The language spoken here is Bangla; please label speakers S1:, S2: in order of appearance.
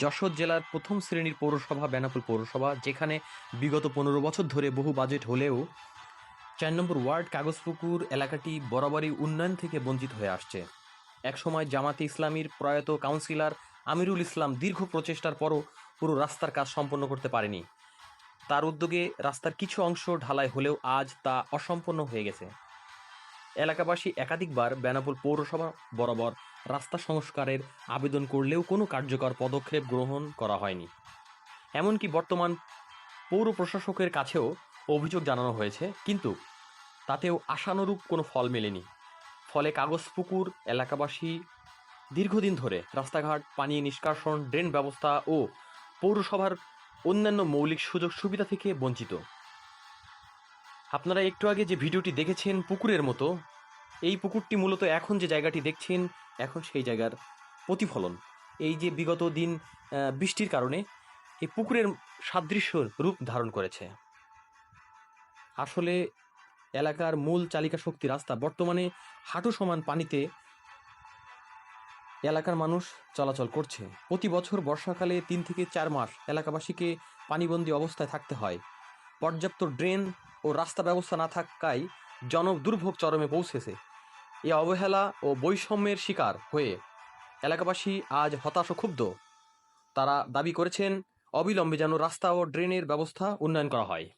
S1: যশোর জেলার প্রথম শ্রেণির পৌরসভা বেনাপুল পৌরসভা, যেখানে বিগত পনেরো বছর ধরে বহু বাজেট হলেও চার নম্বর ওয়ার্ড কাগজপুকুর এলাকাটি বরাবরই উন্নয়ন থেকে বঞ্চিত হয়ে আসছে। একসময় জামাতে ইসলামীর প্রয়াত কাউন্সিলর আমিরুল ইসলাম দীর্ঘ প্রচেষ্টার পরও পুরো রাস্তার কাজ সম্পন্ন করতে পারেনি। তার উদ্যোগে রাস্তার কিছু অংশ ঢালাই হলেও আজ তা অসম্পন্ন হয়ে গেছে। এলাকাবাসী একাধিকবার বেনাপুল পৌরসভা বরাবর রাস্তা সংস্কারের আবেদন করলেও কোনো কার্যকর পদক্ষেপ গ্রহণ করা হয়নি। এমনকি বর্তমান পৌর প্রশাসকের কাছেও অভিযোগ জানানো হয়েছে, কিন্তু তাতেও আশানুরূপ কোনো ফল মেলেনি। ফলে কাগজপুকুর এলাকাবাসী দীর্ঘদিন ধরে রাস্তাঘাট, পানি নিষ্কাশন, ড্রেন ব্যবস্থা ও পৌরসভার অন্যান্য মৌলিক সুযোগ সুবিধা থেকে বঞ্চিত। আপনারা একটু আগে যে ভিডিওটি দেখেছেন পুকুরের মতো এই পুকুরটি মূলত এখন যে জায়গাটি দেখছেন, এখন সেই জায়গার প্রতিফলন। এই যে বিগত দিন বৃষ্টির কারণে এই পুকুরের সাদৃশ্য রূপ ধারণ করেছে। আসলে এলাকার মূল চালিকা শক্তি রাস্তা বর্তমানে হাঁটু সমান পানিতে এলাকার মানুষ চলাচল করছে। প্রতি বছর বর্ষাকালে তিন থেকে চার মাস এলাকাবাসীকে পানিবন্দী অবস্থায় থাকতে হয়। পর্যাপ্ত ড্রেন ও রাস্তা ব্যবস্থা না থাকায় জন দুর্ভোগ চরমে পৌঁছেছে। এ অবহেলা ও বৈষম্যের শিকার হয়ে এলাকাবাসী আজ হতাশ ক্ষুব্ধ। তারা দাবি করেছেন, অবিলম্বে যেন রাস্তা ও ড্রেনের ব্যবস্থা উন্নয়ন করা হয়।